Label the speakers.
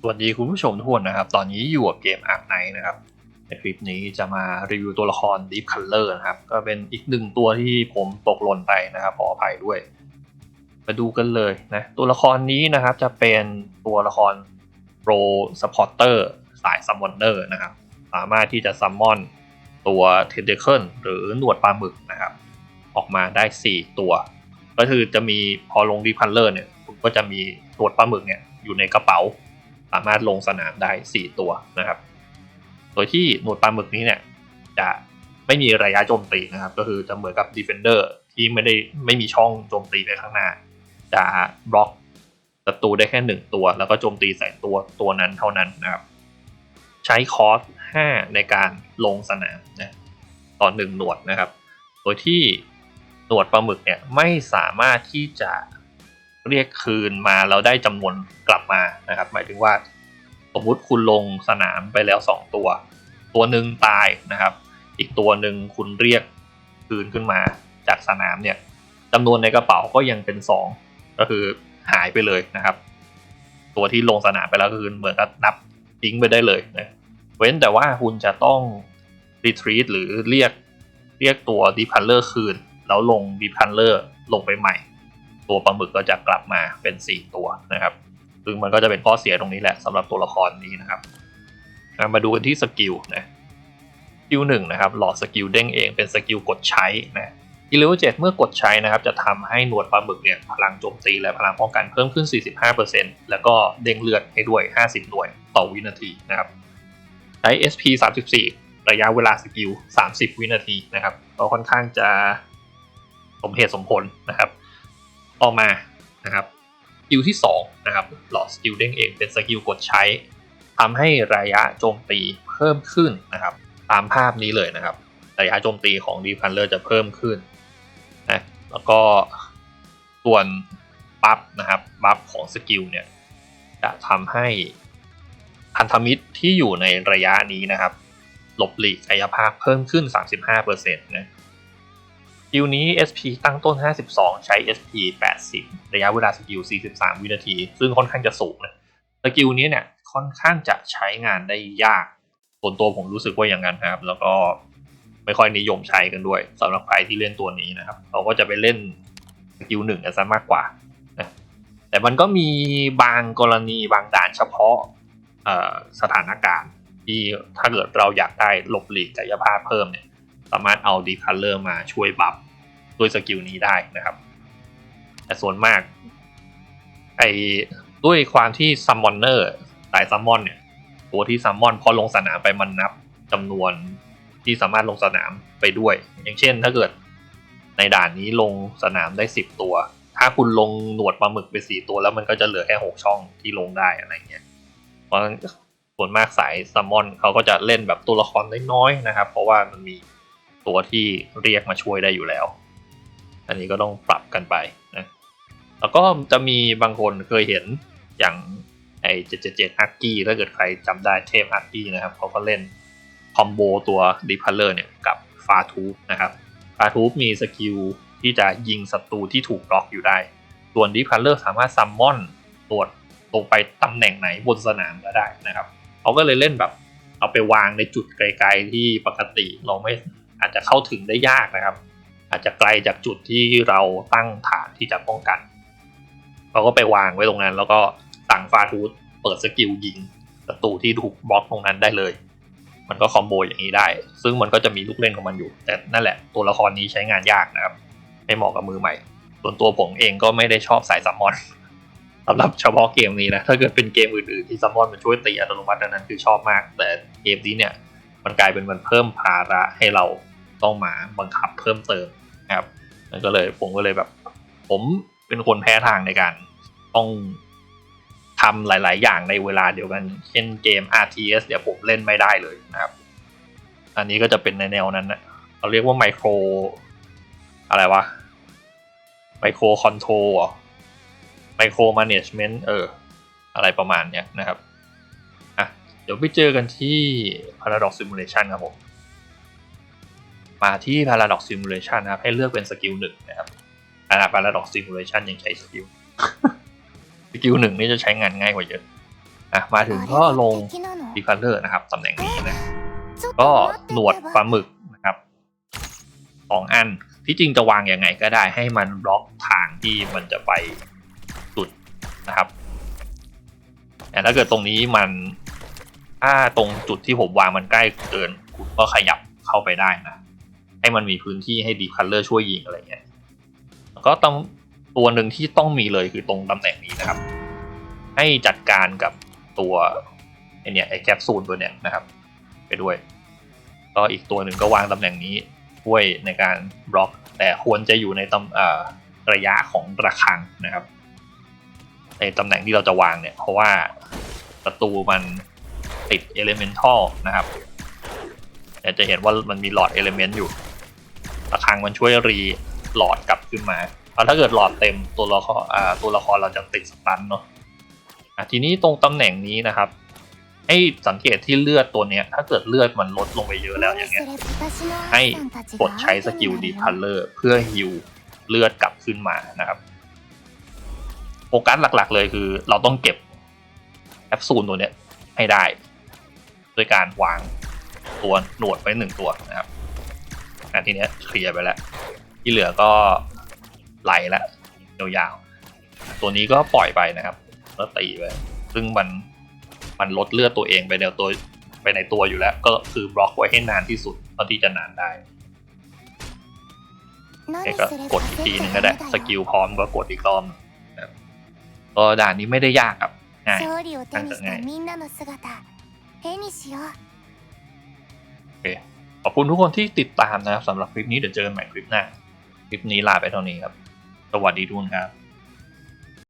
Speaker 1: สวัสดีคุณผู้ชมทุกคนนะครับ ตอนนี้อยู่กับเกม Ark Knight นะครับ ในคลิปนี้จะมารีวิวตัวละคร Deep Color นะครับ ก็เป็นอีกหนึ่งตัวที่ผมตกหล่นไปนะครับ ขออภัยด้วย มาดูกันเลยนะ ตัวละครนี้นะครับจะเป็นตัวละคร Pro Supporter สาย Summoner นะครับ สามารถที่จะซัมมอนตัว Tentacle หรือหนวดปลาหมึกนะครับ ออกมาได้ 4 ตัว ก็คือจะมีพอลง Deep Color เนี่ยก็จะมีหนวดปลาหมึกเนี่ยอยู่ในกระเป๋า สามารถลงสนามได้ 4 ตัวนะครับ โดยที่หนวดปลาหมึกนี้เนี่ยจะไม่มีระยะโจมตีนะครับ ก็คือจะเหมือนกับ Defender ที่ไม่ได้ไม่มีช่องโจมตีไปข้างหน้า จะบล็อกศัตรูได้แค่หนึ่งตัว แล้วก็โจมตีใส่ตัวตัวนั้นเท่านั้นนะครับ ใช้คอส 5 ในการลงสนามนะต่อหนึ่งหนวดนะครับ โดยที่หนวดปลาหมึกเนี่ยไม่สามารถที่จะ เรียกคืนมาแล้วได้จำนวนกลับมานะครับ หมายถึงว่า สมมุติคุณลงสนามไปแล้ว 2 ตัว ตัวหนึ่งตายนะครับ อีกตัวหนึ่งคุณเรียกคืนขึ้นมาจากสนามเนี่ยจำนวนในกระเป๋าก็ยังเป็น 2 ก็คือหายไปเลยนะครับ ตัวที่ลงสนามไปแล้วก็คือเหมือนกับนับทิ้งไปได้เลยนะเว้นแต่ว่าคุณจะต้อง retreat หรือเรียกเรียกตัว deep color คืน แล้วลง deep color ลงไปใหม่ ตัวปลาหมึกก็จะกลับมาเป็น 4 ตัวนะครับ ซึ่งมันก็จะเป็นข้อเสียตรงนี้แหละสำหรับตัวละครนี้นะครับมาดูกันที่สกิลนะสกิลหนึ่งนะครับหลอดสกิลเด้งเองเป็นสกิลกดใช้นะอีเลเวลเจ็ดเมื่อกดใช้นะครับ จะทำให้หนวดปลาหมึกเนี่ยพลังโจมตีและพลังป้องกันเพิ่มขึ้น 45%แล้วก็เด้งเลือดให้ด้วย 50 หน่วยต่อวินาทีนะครับใช้ SP 34 ระยะเวลาสกิล 30 วินาทีนะครับก็ค่อนข้างจะสมเหตุสมผลนะครับ ต่อมานะครับสกิลที่2นะครับหลอดสกิลเด้งเองเป็นสกิลกดใช้ทำให้ระยะโจมตีเพิ่มขึ้นนะครับ ตามภาพนี้เลยนะครับ ระยะโจมตีของดีพันเลอร์จะเพิ่มขึ้นนะแล้วก็ส่วนบัฟนะครับบัฟของสกิลเนี่ยจะทำให้พันธมิตรที่อยู่ในระยะนี้นะครับ หลบหลีกกายภาพเพิ่มขึ้น 35%นะ กิลนี้ SP ตั้งต้น 52 ใช้ SP 80 ระยะเวลาสกิล 43 วินาที ซึ่งค่อนข้างจะสูงนะสกิลนี้เนี่ยค่อนข้างจะใช้งานได้ยาก ส่วนตัวผมรู้สึกว่าอย่างนั้นนะครับ แล้วก็ไม่ค่อยนิยมใช้กันด้วยสำหรับใครที่เล่นตัวนี้นะครับเขาก็จะไปเล่นสกิลหนึ่งกันซะมากกว่านะแต่มันก็มีบางกรณีบางด่านเฉพาะสถานการณ์ที่ถ้าเกิดเราอยากได้หลบหลีกกายภาพเพิ่มเนี่ย สามารถเอาดีคัลเลอร์มาช่วยบัฟด้วยสกิลนี้ได้นะครับ แต่ส่วนมากไอ้ด้วยความที่ซัมมอนเนอร์สายซัมมอนเนี่ยตัวที่ซัมมอนพอลงสนามไปมันนับจำนวนที่สามารถลงสนามไปด้วย อย่างเช่นถ้าเกิดในด่านนี้ลงสนามได้สิบตัว ถ้าคุณลงหนวดปลาหมึกไปสี่ตัวแล้วมันก็จะเหลือแค่หกช่องที่ลงได้อะไรเงี้ยเพราะส่วนมากสายซัมมอนเขาก็จะเล่นแบบตัวละครน้อยๆนะครับ เพราะว่ามันมี ตัวที่เรียกมาช่วยได้อยู่แล้ว อันนี้ก็ต้องปรับกันไปนะแล้วก็จะมีบางคนเคยเห็นอย่างไอ้เจ็ดเจ็ดเจ็ดฮักกี้ถ้าเกิดใครจำได้เทพฮักกี้นะครับเขาก็เล่นคอมโบตัวดีพัลเลอร์เนี่ยกับฟาทูปนะครับฟาทูปมีสกิลที่จะยิงศัตรูที่ถูกบล็อกอยู่ได้ ส่วนดีพัลเลอร์สามารถซัมมอนตรวจลงไปตำแหน่งไหนบนสนามก็ได้นะครับเขาก็เลยเล่นแบบเอาไปวางในจุดไกลๆที่ปกติเราไม่ อาจจะเข้าถึงได้ยากนะครับ อาจจะไกลจากจุดที่เราตั้งฐานที่จะป้องกัน เราก็ไปวางไว้ตรงนั้น แล้วก็สั่งฟาทูธเปิดสกิลยิงศัตรูที่ถูกบล็อกตรงนั้นได้เลย มันก็คอมโบอย่างนี้ได้ ซึ่งมันก็จะมีลูกเล่นของมันอยู่ แต่นั่นแหละตัวละครนี้ใช้งานยากนะครับ ไม่เหมาะกับมือใหม่ ส่วนตัวผมเองก็ไม่ได้ชอบสายซัมมอนสำหรับเฉพาะเกมนี้นะ ถ้าเกิดเป็นเกมอื่นๆที่ซัมมอนมันช่วยตีอัตโนมัตินั้นคือชอบมาก แต่เกมนี้เนี่ย มันกลายเป็นมันเพิ่มภาระให้เราต้องมาบังคับเพิ่มเติมนะครับนั่นก็เลยผมก็เลยแบบ ผมเป็นคนแพ้ทางในการต้องทำหลาย ๆ อย่างในเวลาเดียวกัน เช่นเกม RTS เดี๋ยวผมเล่นไม่ได้เลยนะครับ อันนี้ก็จะเป็นในแนวนั้นนะเราเรียกว่าไมโครอะไรวะไมโครคอนโทรลไมโครมาเนจเมนต์เออ อะไรประมาณเนี้ยนะครับ เดี๋ยวไปเจอกันที่ Paradox Simulation ครับผม มาที่ Paradox Simulation นะครับ ให้เลือกเป็นสกิลหนึ่งนะครับอ่า Paradox Simulation ยังใช้สกิล สกิลหนึ่งนี่จะใช้งานง่ายกว่าเยอะ อะ มาถึงก็ลงดีคันเลอร์นะครับตำแหน่งนี้นะ ก็หนวดปลาหมึกนะครับสองอันที่จริงจะวางยังไงก็ได้ให้มันบล็อกทางที่มันจะไปสุดนะครับแต่ถ้าเกิดตรงนี้มัน ถ้าตรงจุดที่ผมวางมันใกล้เกิน คุณก็ขยับเข้าไปได้นะ ให้มันมีพื้นที่ให้ดีคัลเลอร์ช่วยยิงอะไรเงี้ยก็ต้องตัวหนึ่งที่ต้องมีเลยคือตรงตำแหน่งนี้นะครับ ให้จัดการกับตัวไอเนี่ยไอแคปซูลตัวเนี้ยนะครับ ไปด้วย ก็อีกตัวหนึ่งก็วางตำแหน่งนี้ช่วยในการบล็อก แต่ควรจะอยู่ในตำเอ่อระยะของระฆังนะครับ ในตำแหน่งที่เราจะวางเนี่ย เพราะว่าศัตรูมัน ติดเอเลเมนทัลนะครับแต่จะเห็นว่ามันมีหลอดเอเลเมนต์อยู่ระฆังมันช่วยรีหลอดกลับขึ้นมาเพราะถ้าเกิดหลอดเต็มตัวละครอ่าตัวละครเราจะติดสตันเนาะอะทีนี้ตรงตำแหน่งนี้นะครับ ให้สังเกตที่เลือดตัวเนี้ย ถ้าเกิดเลือดมันลดลงไปเยอะแล้วอย่างเงี้ย ให้กดใช้สกิลดีพัลเลอร์เพื่อฮิวเลือดกลับขึ้นมานะครับโฟกัสหลักๆเลยคือ เราต้องเก็บแคปซูลตัวเนี้ยให้ได้ ด้วยการวางตัวหนวดไปหนึ่งตัวนะครับทีเนี้ยเคลียร์ไปแล้ว ที่เหลือก็ไหลแล้วยาวๆตัวนี้ก็ปล่อยไปนะครับแล้วตีไปซึ่งมันมันลดเลือดตัวเองไปในตัวไปในตัวอยู่แล้ว ก็คือบล็อกไว้ให้นานที่สุดเท่าที่จะนานได้ก็กดอีกทีนึงก็ได้สกิลพร้อมก็กดอีกรอบก็ด่านนี้ไม่ได้ยากครับง่าย
Speaker 2: ตั้ง่าย 絵にしよう
Speaker 1: โอเคขอบคุณทุกคนที่ติดตามนะครับสำหรับคลิปนี้เดี๋ยวเจอกันใหม่คลิปหน้า คลิปนี้ลาไปเท่านี้ครับ สวัสดีทุกคนครับ